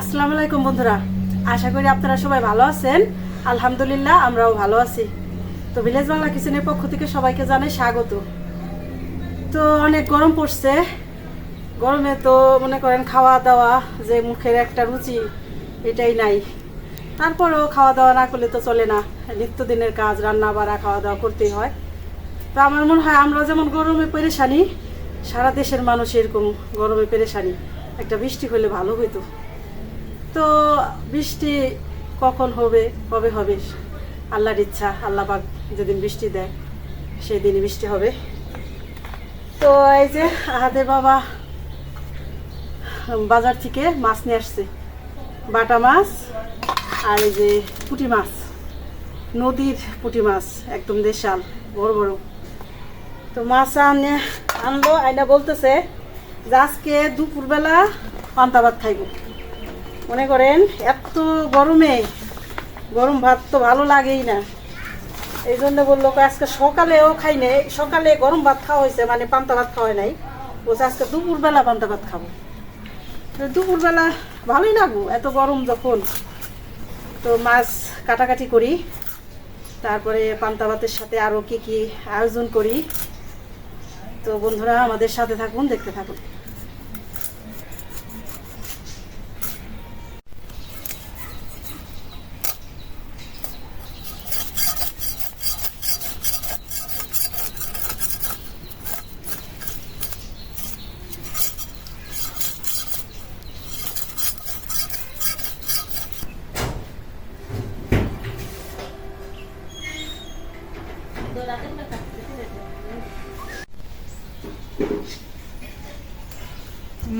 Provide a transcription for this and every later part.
আসসালামু আলাইকুম বন্ধুরা। আশা করি আপনারা সবাই ভালো আছেন। আলহামদুলিল্লাহ, আমরাও ভালো আছি। তো ভিলেজ বাংলা কিচেনের পক্ষ থেকে সবাইকে জানাই স্বাগত। তো অনেক গরম পড়ছে। গরমে তো মনে করেন খাওয়া দাওয়া যে মুখের একটা রুচি, এটাই নাই। তারপরেও খাওয়া দাওয়া না করলে তো চলে না। নিত্যদিনের কাজ রান্না বাড়া খাওয়া দাওয়া করতেই হয়। তো আমার মনে হয় আমরা যেমন গরমে পেরেশানি, সারা দেশের মানুষ এরকম গরমে পেরেশানি। একটা বৃষ্টি হলে ভালো হইতো। তো বৃষ্টি কখন হবে, কবে হবে? আল্লাহর ইচ্ছা, আল্লাহ যেদিন বৃষ্টি দেয় সেই দিনই বৃষ্টি হবে। তো এই যে আহাদে বাবা বাজার থেকে মাছ নিয়ে আসছে। বাটা মাছ আর এই যে পুঁটি মাছ। নদীর পুঁটি মাছ, একদম দেশাল, বড় বড়। তো মাছ আনে, আনলো, আইনা বলতেছে যে আজকে দুপুরবেলা পান্তা ভাত খাইব। মনে করেন, এত গরমে, গরম ভাত তো ভালো লাগেই না। এই জন্য বলল আজকে সকালেও খাই নাই, সকালে গরম ভাত খাওয়া হয়েছে মানে পান্তা ভাত খাওয়া নাই। বলছে, আজকে দুপুরবেলা পান্তা ভাত খাব। দুপুরবেলা ভালোই লাগবো, এত গরম যখন। তো মাছ কাটাকাটি করি, তারপরে পান্তা ভাতের সাথে আরও কি কি আয়োজন করি। তো বন্ধুরা, আমাদের সাথে থাকুন, দেখতে থাকুন।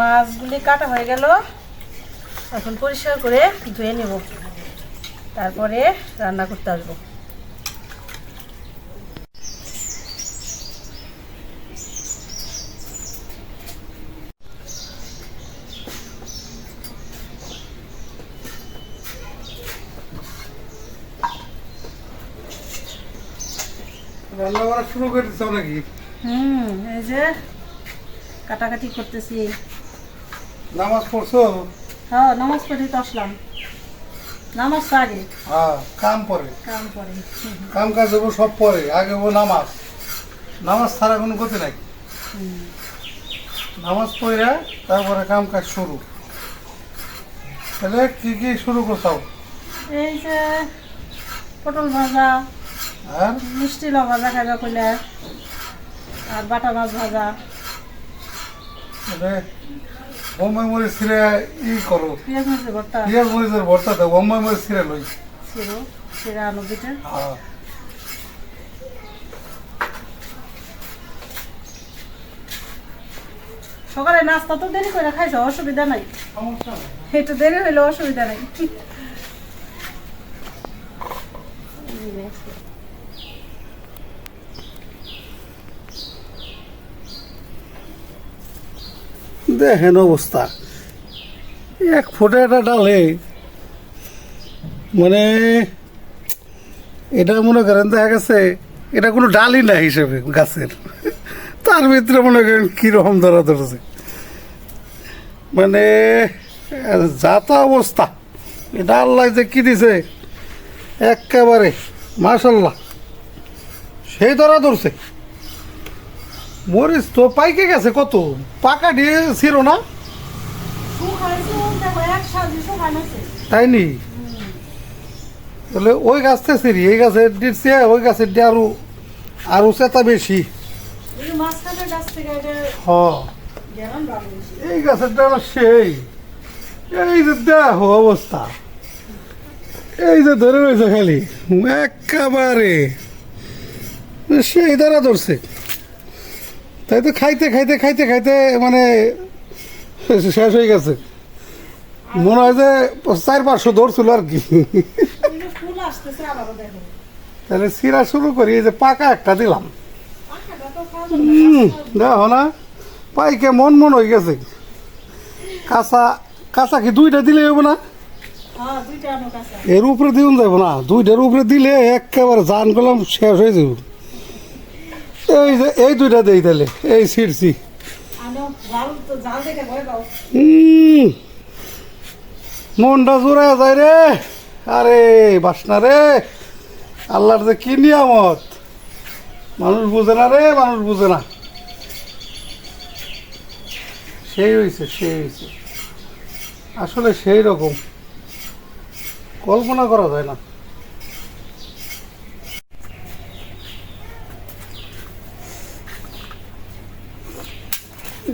মাছগুলি কাটা হয়ে গেল। এখন পরিষ্কার করে ধুয়ে নেব। তারপরে রান্না করতে আসব। রান্না করা শুরু করে দিচ্ছ নাকি? হুম এই যে কাটাকাটি করতেছি। নামাজ পড়ছো? হ্যাঁ নামাজ পড়ে তো আসলাম। নামাজ আগে। হ্যাঁ কাম পরে। কাম করে কাম কাজ হব সব পরে। আগে হব নামাজ। নামাজ ছাড়া কোনো গতি নাই। নামাজ পড়ে তারপরে কাম কাজ শুরু। তাহলে কি কি শুরু করছাও এই যে পটল ভাজা আর? মিষ্টি লাউ ভাজা খাইবা কইলে। আর বাটা মাছ ভাজা। বোম্বাই মরিচ ছিঁড়ে ই করো। পেঁয়াজ মরিচের ভর্তা পিঁয়াজ মরিচের ভর্তা দেবো বোম্বাই মরিচ ছিঁড়ে লই। ছিল সেটা আলু পিঠে হ্যাঁ। সকালে নাস্তা তো দেরি করে খাইছো অসুবিধা নাই। সমস্যা নেই একটু দেরি হইলে অসুবিধা নাই। দেখেন অবস্থা। এক ফুটে একটা ডালে মানে এটা মনে করেন দেখা গেছে, এটা কোনো ডালই না হিসেবে গাছের। তার ভিতরে মনে করেন কীরকম ধরা ধরেছে। মানে যাতা অবস্থা। এটা আল্লাহ যে কি দিছে? একেবারে মাশাল্লাহ সেই ধরা ধরছে। মরিচ তো পাইকে গেছে কত? পাকা দিয়ে ছিল না? তাই নি? তাহলে ওই গাছটা সিরি এই গাছের দিচ্ছে ওই গাছের দিয়ে আরও আরও চেতা বেশি। হ। এই গাছেরটা হলো সেই। এই যে দেখো অবস্থা। এই যে ধরে রয়েছে খালি। একেবারে। সেই দ্বারা ধরছে। তাই তো খাইতে খাইতে খাইতে খাইতে মানে শেষ হয়ে গেছে। মনে হয় যে চার পাঁচশো ধরছিল আর কি। তাহলে সিরা শুরু করি এই যে পাকা একটা দিলাম। দেখো না পাইকে মন মন হয়ে গেছে। কাঁচা কাঁচা কি দুইটা দিলে হইব না? হ্যাঁ এর উপরে দিউন যাব না দুইটার উপরে দিলে একেবারে জান করলাম শেষ হয়ে যাব এই যে এই দুইটা দেই তাহলে। এই ছিড়ছি মনটা জোড়ায় যায় রে। আরে বাসনা রে। আল্লাহর যে কি নিয়ামত। মানুষ বুঝে না রে মানুষ বুঝে না। সেই হয়েছে সেই হয়েছে আসলে সেই রকম। কল্পনা করা যায় না।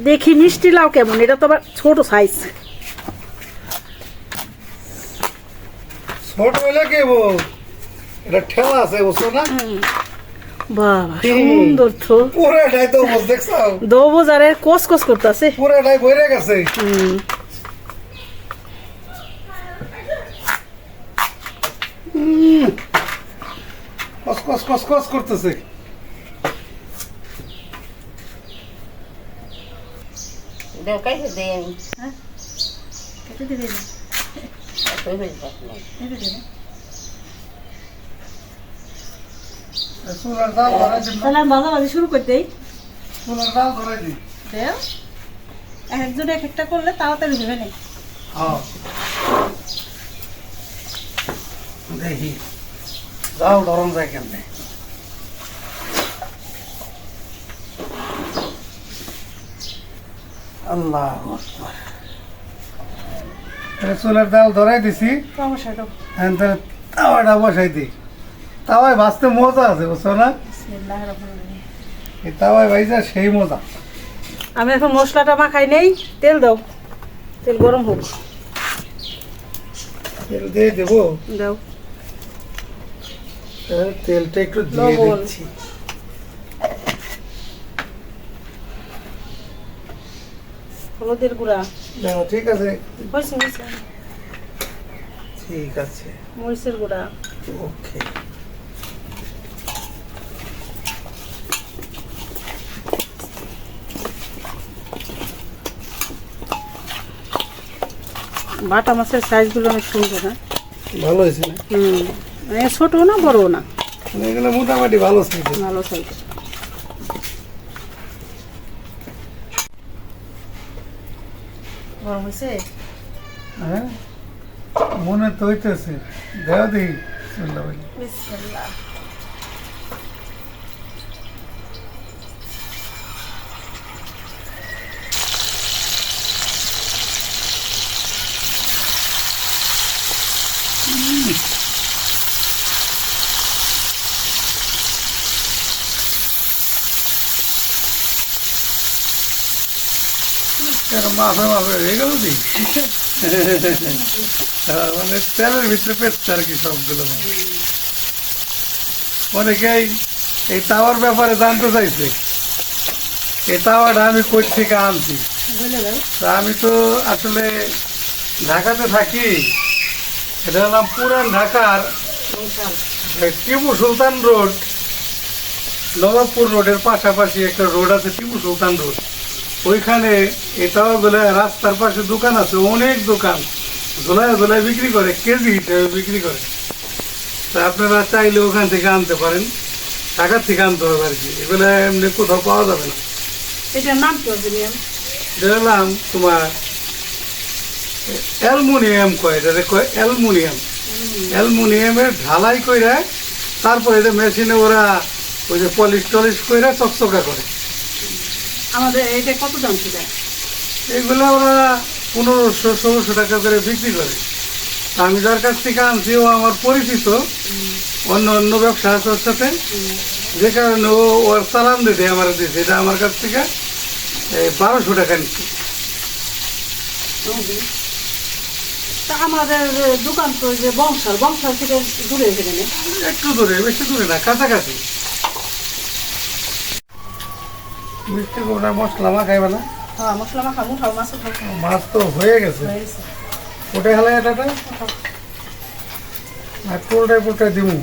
দেখি মিষ্টি লাউ কেমন? এটা তো আবার ছোট সাইজ ছোট হইলে এটা ঠেলা আছে বুঝছ না? বাবা সুন্দর তো। পুরাটাই তো বস দেখছ? দো বাজারে কস কস করতেছে। পুরাটাই বইরে গেছে। কস কস কস কস করতেছে। দেও কাইছে দেই আমি হয়ে যাচ্ছে চুলার জাল ধরাই দিন তাহলে আমি বাজাবাজি শুরু করে দেই চুলার জাল ধরাই দিন দেও এক একজন এক একটা করলে তাড়াতাড়ি হবে না হ্যাঁ দেখি জাল ধরন যায় কেমনে আল্লাহ চুলার জাল ধরাই দিছি। তাহলে তাওয়াটা বসাই দিই। তাওয়ায় ভাজতে মজা আছে বুঝছ না? বিসমিল্লাহির রহমানির রহিম। এই তাওয়ায় ভাইজা সেই মজা। আমি এখন মশলাটা মাখাই নেই তেল দাও। তেল গরম হোক। তেল দিয়ে দেবো? দাও। তেলটা একটু দিয়ে। দিচ্ছি। হলুদের গুঁড়া। দেখো ঠিক আছে। হয়েছে হয়েছে। ঠিক আছে। মরিচের গুঁড়া। ওকে। বাটা মাছের সাইজগুলো অনেক সুন্দর হ্যাঁ? ভালো হয়েছে না? হুম। মানে ছোটও না বড়ও না। মানে এগুলো মোটামুটি ভালো সাইজে ভালো সাইজ গরম হয়েছে? হ্যাঁ মনে তো হইতেছে। দেওয়া দেখি বিসমিল্লাহ। কেন মাফে মাফে হয়ে গেল দি হ্যাঁ, মানে তেলের ভিতরে পেটছে আর কি সবগুলো। অনেকেই এই তাওয়ার ব্যাপারে জানতে চাইছে। এই তাওয়াটা আমি কই থেকে আনছি? আমি তো আসলে ঢাকাতে থাকি। এটা হলাম পুরান ঢাকার টিপু সুলতান রোড নবাবপুর রোডের পাশাপাশি একটা রোড আছে টিপু সুলতান রোড। ওইখানে এটাও বলে রাস্তার পাশে দোকান আছে অনেক দোকান। ঝোলায় ঝোলায় বিক্রি করে কেজি হিসেবে বিক্রি করে। তা আপনারা চাইলে ওখান থেকে আনতে পারেন। ঢাকার থেকে আনতে হবে আর কি। এগুলো এমনি কোথাও পাওয়া যাবে না। এটার নাম কি তোমার অ্যালমোনিয়াম কয় এটা? কয় অ্যালমোনিয়াম। অ্যালমোনিয়ামের ঢালাই কইরা তারপর এটা মেশিনে ওরা ওই যে পলিশ টলিশ কইরা চকচকা করে। আমাদের এটা কত দাম ছিল? এগুলো ওরা পনেরোশো ষোলোশো টাকা করে বিক্রি করে। আমি যার কাছ থেকে আনছি ও আমার পরিচিত। অন্য অন্য ব্যবসা আছে ওর সাথে। যে কারণে ও ওর চালান দিতে আমার দিয়েছে এটা আমার কাছ থেকে বারোশো টাকা নিচ্ছে। তা আমাদের দোকান তো যে বংশাল বংশাল থেকে দূরে একটু দূরে বেশি দূরে না কাছাকাছি। মিষ্টি গোটা মশলা মাখাইবে না? হ্যাঁ মশলা মাখা মুঠাও মাছ উঠাও মাছ তো হয়ে গেছে। ওটাই হলে এটাটা আর পোলটাই পোলটাই দিমু?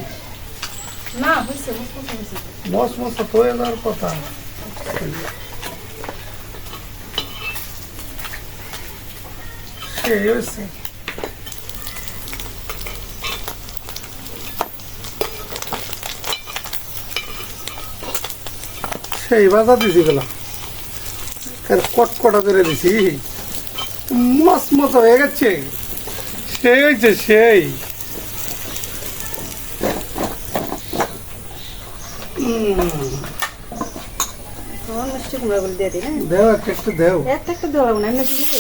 না হয়েছে মস মস তো হয়ে যাওয়ার কথা। সেই হয়েছে। সেই বাজা দিছি গেলাম। কটকটা করে দিছি? মস মতো হয়ে গেছে। সেই হয়েছে সেই। হ্যাঁ? দেও একটা একটু দেও। একটা একটা দেওয়া না এমনি দিলে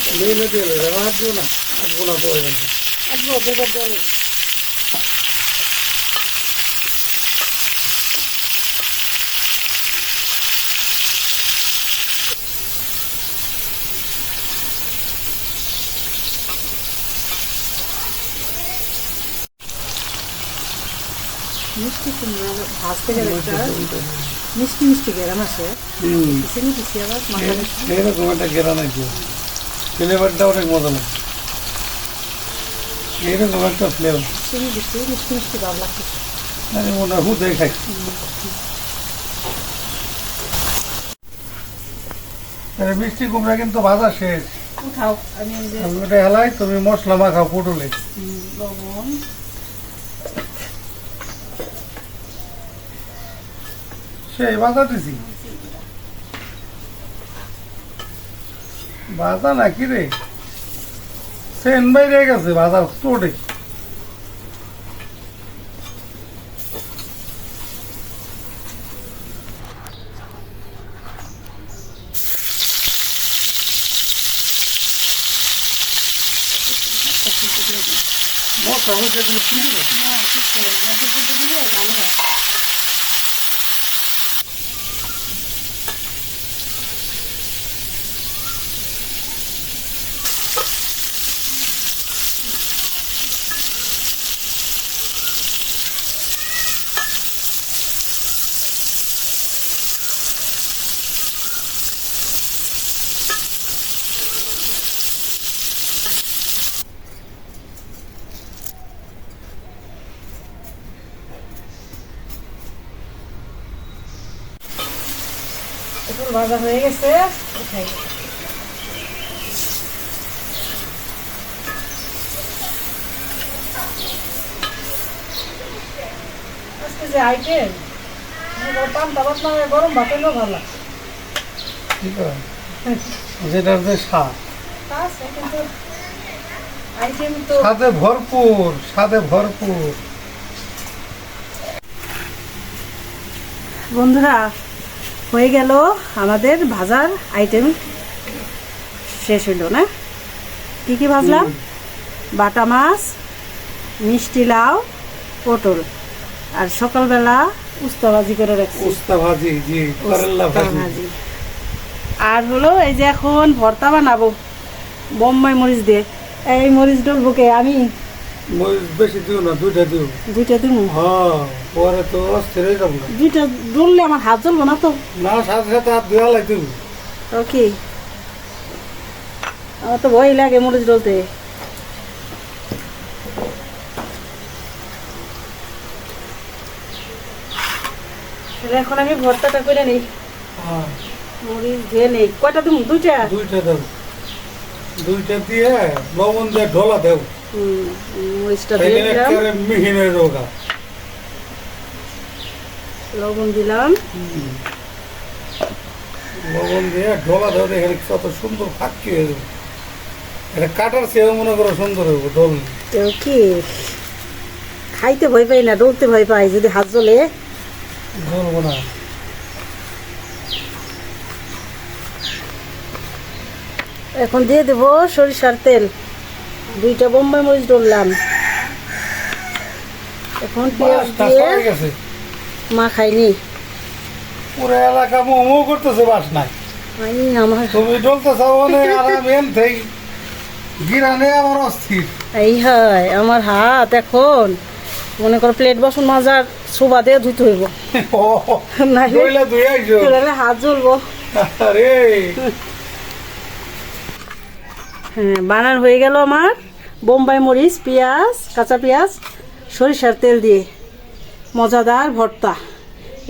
চলে মিলে দিও না যাবে দেবো মিষ্টি কুমড়া ভাজতে গেলে একটা মিষ্টি মিষ্টি গেরাম আসে আবার মাথা এইরকম একটা গেরা নাকি ফ্লেভারটা অনেক মজা লাগে। এইরকম একটা ফ্লেভার চিনি দিচ্ছি মিষ্টি মিষ্টি ভাব লাগতেছে। মনে হয় হুদে খাই। মিষ্টি কুমড়া কিন্তু ভাজা শেষ। উঠাও আমি হেলাই তুমি মশলা মাখাও পটলে। লবণ। সেই ভাজা দিছি ভাজা নাকি রে সেন বাইরে গেছে ভাজা তোড়ে মশলা হচ্ছে তুমি কি দিবে? না এখন ভাজা হয়ে গেছে। উঠাই আজকে যে আইটেম পান্তা গরম ভালো যেটার যে স্বাদ ভরপুর স্বাদে ভরপুর। বন্ধুরা হয়ে গেল আমাদের ভাজার আইটেম শেষ হইল না? কি কি ভাজলাম? বাটা মাছ মিষ্টি লাউ পটল। আর সকালবেলা উস্তা ভাজি করে রাখছি। উস্তা ভাজি জি। আর হলো এই যে এখন ভর্তা বানাবো বোম্বাই মরিচ দিয়ে। এই মরিচ ডলবো কে? আমি। বেশি দিও না দুইটা দিও। দুইটা দিব হ্যাঁ পরে তো অস্থির হয়ে যাব দুইটা ডললে আমার হাত জ্বলবো না তো? না সাথে সাথে হাত ধোয়া লাগবে ওকে। আমার তো ভয় লাগে মরিচ ডলতে এখন আমি ভর্তাটা করে নেই। হ্যাঁ। মরিচ নেই। কয়টা দুইটা? দুইটা দাও দুইটা দিয়ে লবণ দিয়ে ঢোলা হুম, মরিচটা দিলাম লবণ দিলাম। লবণ দিয়ে এখানে কত সুন্দর ফাঁকি হয়ে যাবে। এটা কাটার মনে করো সুন্দর হবে ডোল কি? খাইতে ভয় পাই না ডলতে ভয় পাই যদি হাত জ্বলে। জ্বলবো না। এখন দিয়ে দেবো সরিষার তেল। দুইটা বোম্বাই মরিচ ডললাম এখন পেঁয়াজ দিয়ে গেছে। মা খাইনি পুরো এলাকা মোমো করতেছে বাস নাই। আমার তুমি ডলতে চাও আর থেকে গিরানে আমার অস্থির। এই হয় আমার হাত এখন মনে করো প্লেট বাসন মাজার সোবা দিয়ে ধুইতে হইব। হাত জ্বলবো। আরে হ্যাঁ বানার হয়ে গেল আমার। বোম্বাই মরিচ পেঁয়াজ কাঁচা পেঁয়াজ সরিষার তেল দিয়ে। মজাদার ভর্তা।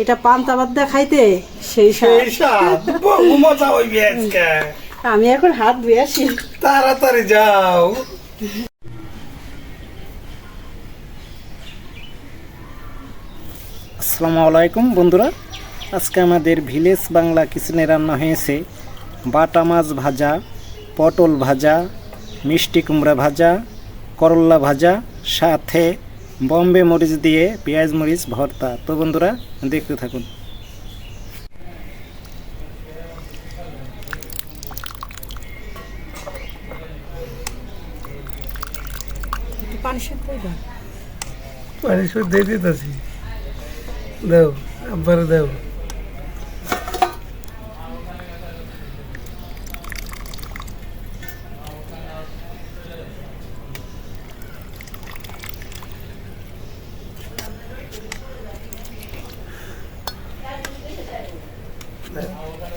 এটা পান্তা ভাত দিয়ে খাইতে সেই স্বাদ। সেই সাত বহু মজা হইবে আজকে। আমি এখন হাত ধুয়ে আসি। তাড়াতাড়ি যাও। আসসালামু আলাইকুম বন্ধুরা। আজকে আমাদের ভিলেজ বাংলা কিচেনে রান্না হয়েছে বাটা মাছ ভাজা। পটল ভাজা মিষ্টি কুমড়া ভাজা করল্লা ভাজা সাথে বম্বে মরিচ দিয়ে পেঁয়াজ মরিচ ভর্তা। তো বন্ধুরা দেখতে থাকুন। পানি দিয়ে দিতেছি। দেও আব্বারে দেও।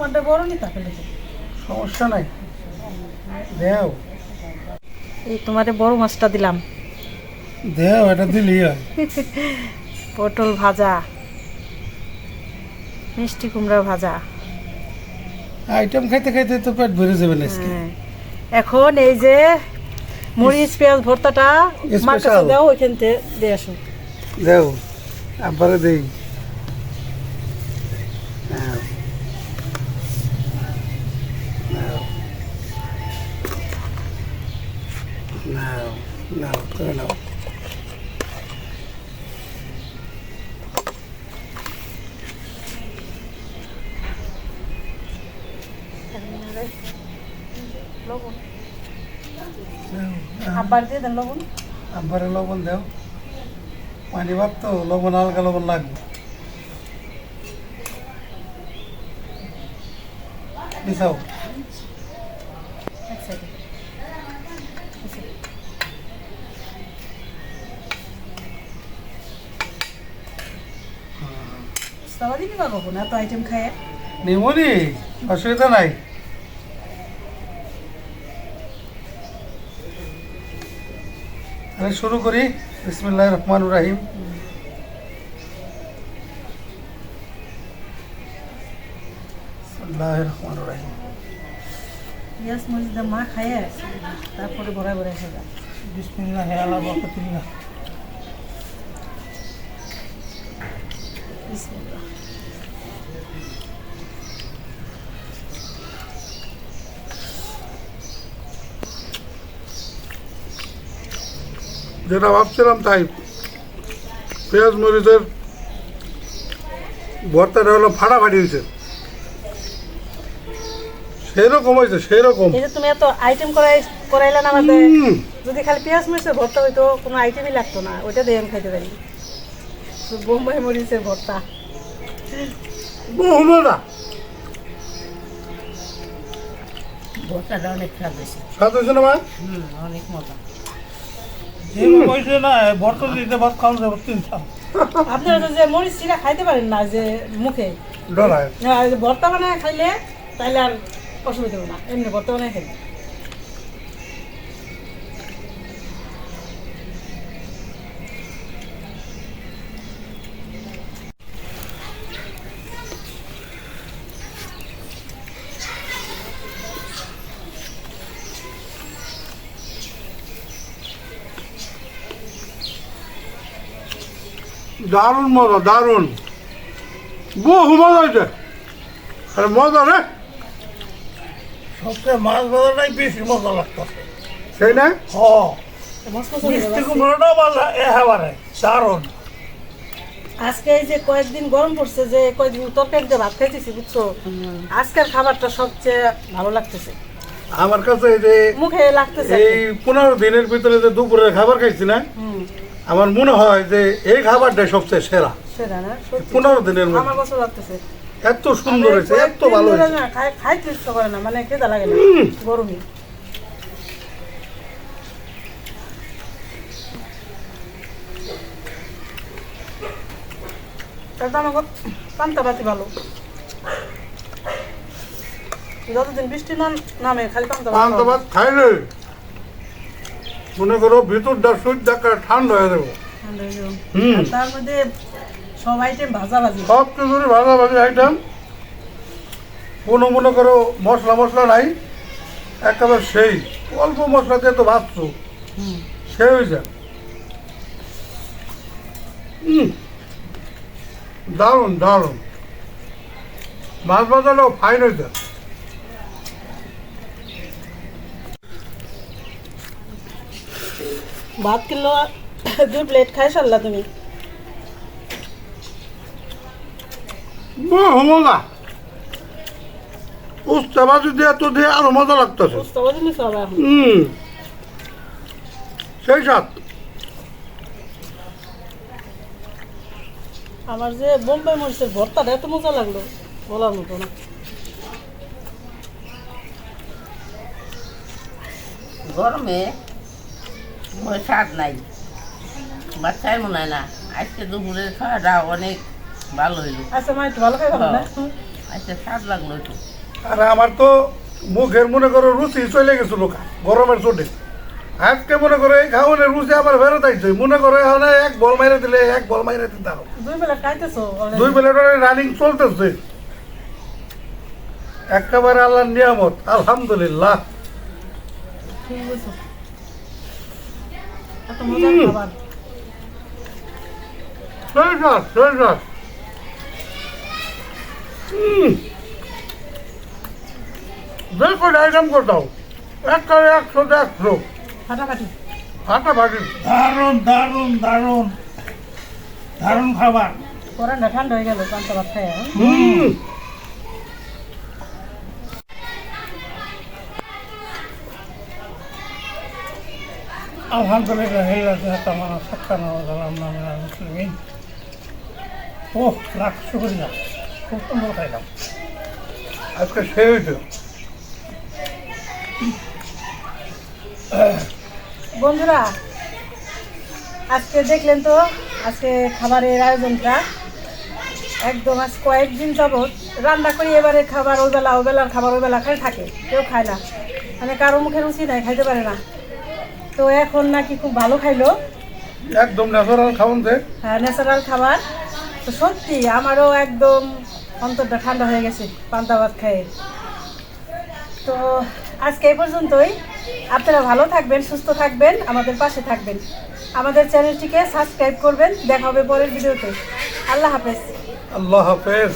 তোমারটা বড় নি তাকে সমস্যা নাই। দেও। এই তোমারে বড় মাছটা দিলাম। দেও এটা দিলি পটল ভাজা মিষ্টি কুমড়া ভাজা। আইটেম খাইতে খাইতে তো পেট ভরে যাবে আজকে। হ্যাঁ। এখন এই যে মরিচ পেঁয়াজ ভর্তাটা মার কাছে. দাও ওইখান থেকে দিয়ে আসো। দেও আব্বারে দেই। আবার দিয়ে দেন লবণ। আব্বারে লবণ দেও। পানি ভাত তো লবণ হালকা লবণ লাগবে। মিশাও দিবি বা কখন? এত আইটেম খায় নিমনি অসুবিধা নাই। তাহলে শুরু করি। বিসমুল্লাহ রহমান রাহিম। রহমান রাহিম। মা তারপরে বড় বড় বিসমুল্লাহ বিসমিল্লাহ আলা বরকতুল্লাহ বিসমিল্লাহ। যেটা ভাবছিলাম তাই। পেঁয়াজ মরিচের ভর্তাটা হলো ফাটাফাটি হয়েছে। সেরকম হয়েছে সেরকম এই যে তুমি এত আইটেম করাই করাইলে না আমাদের যদি খালি পেঁয়াজ মরিচের ভর্তা হইতো কোনো আইটেমই লাগতো না ওইটা দিয়ে আমি খাইতে পারি। তো বোম্বাই মরিচের ভর্তা। ভর্তাটা অনেক স্বাদ হয়েছে। স্বাদ হয়েছে না মা অনেক মজা। আপনারা যে মরিচ চিরা খাইতে পারেন না যে মুখে? ভর্তা বানায় খাইলে তাইলে আর অসুবিধা হবে না এমনি ভর্তা বানায় খাইলে। দারুণ মজা দারুণ। বহু মজা হয়েছে আরে মজা রে। সবচেয়ে মাছ ভাজাটাই বেশি মজা লাগতো সেই না? হ। মিষ্টি। কুমড়োটাও ভালো একেবারে দারুণ। আজকে এই যে কয়েকদিন গরম পড়ছে যে কয়েকদিন তরকারিতে ভাত খাইতেছি বুঝছ? আজকের খাবারটা সবচেয়ে ভালো লাগতেছে। আমার কাছে এই যে মুখে লাগতেছে। এই পনেরো দিনের ভিতরে যে দুপুরের খাবার খাইছি না আমার মনে হয় যে এই খাবারটাই সবচেয়ে সেরা। না? পনেরো দিনের আমার মধ্যে লাগতেছে। এত সুন্দর হয়েছে এত ভালো হয়েছে। না খাই- খাইতে ইচ্ছা করে না মানে খেতে লাগে না তাহলে তো পান্তা পাতি ভালো। যতদিন বৃষ্টি না নামে খালি পান্তা ভাত পান্তা ভাত খাইলে মনে করো ভিতরটা সূর্য ঠান্ডা হয়ে যাব। হয়ে। তার মধ্যে সব আইটেম ভাজা ভাজি সব কিছুরই ভাজাভাজি আইটেম কোনো মনে করো মশলা মশলা নাই একেবারে সেই। অল্প মশলা দিয়ে তো ভাবছ হুম। সেই হয়ে যায় দারুণ দারুণ। মাছ ভাজাটাও ফাইন হয়েছে ভাত কিলো দুই প্লেট খাই সারলা তুমি? মজা উস্তা ভাজি দিয়ে দিয়ে আরও মজা লাগতেছে। বুঝতে পারছি হবে এখন। হুম। সেই সাথ আমার যে বোম্বাই মরিচের ভর্তাটা এত মজা লাগল বলার মতো না। গরমে ওই স্বাদ নাই। বাচ্চাই মনে হয় না। আজকে দুপুরের খাওয়াটা অনেক ভালো হইল। আচ্ছা মা একটু ভালো খাই না? আজকে স্বাদ লাগল একটু। আর আমার তো মুখের মনে করো রুচি চলে গেছিল গরমের চোটে। আজকে মনে করো এই খাওয়ানোর রুচি আবার ফেরত আইছে। মনে করো এখন এক বল মাইরে দিলে এক বল মাইরে দিতে হবে দুই বেলা খাইতেছো দুই প্লেট রানিং চলতেছে। একেবারে আল্লাহর নিয়ামত আলহামদুলিল্লাহ। ঠিক বলছো। এত মজার। খাবার। সাথ সেই সাথ দেখো আইটেম করতাও একটা একশো একশো ফাটাফাটি। ফাটাফাটি। দারুণ দারুণ দারুণ। দারুণ খাবার। করানটা ঠান্ডা হয়ে গেল পান্তা ভাত খাই ও লাখ শুক্রিয়া খুব সুন্দর খাইলাম আজকে সে হইতো বন্ধুরা, আজকে দেখলেন তো, আজকে খাবারের আয়োজনটা। একদম আজ কয়েকদিন যাবৎ রান্না করি, এবারে খাবার ওই বেলা ওই বেলার খাবার ওই বেলা খাই থাকে, কেউ খায় না। মানে কারও মুখে রুচি নাই, খাইতে পারে না। তো এখন নাকি খুব ভালো খাইলো। একদম ন্যাচারাল খাওয়ান দে ন্যাচারাল খাবার। তো সত্যি আমারও একদম অন্তরটা ঠান্ডা হয়ে গেছে পান্তা ভাত খেয়ে। তো আজকে এই পর্যন্তই। আপনারা ভালো থাকবেন সুস্থ থাকবেন আমাদের পাশে থাকবেন। আমাদের চ্যানেলটিকে সাবস্ক্রাইব করবেন। দেখা হবে পরের ভিডিওতে। আল্লাহ হাফেজ। আল্লাহ হাফেজ।